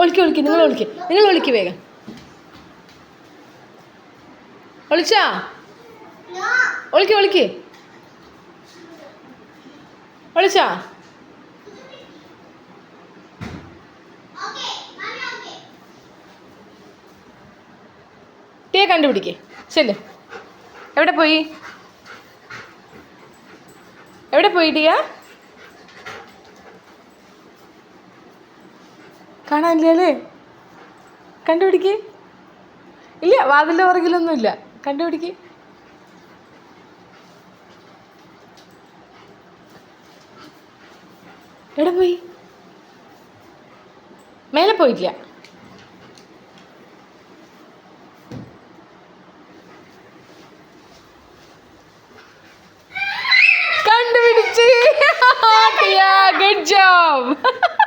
ഒളിക്ക് ഒളിക്ക് നിങ്ങൾ ഒളിക്ക്. നിങ്ങൾ ഒളിക്ക് വേഗം. ഒളിച്ചാ? ഒളിക്ക് ഒളിക്ക്. ഒളിച്ചാ? ടീയെ കണ്ടുപിടിക്കേ. ചെല്ല്. എവിടെ പോയി? എവിടെ പോയി കാണാനില്ല അല്ലേ കണ്ടുപിടിക്ക്. ഇല്ല വാതിലിന്റെ പുറകിലൊന്നുമില്ല. കണ്ടുപിടിക്ക്. എവിടെ പോയി? മേലെ പോയിട്ടില്ല. കണ്ടുപിടിച്ച്. Good job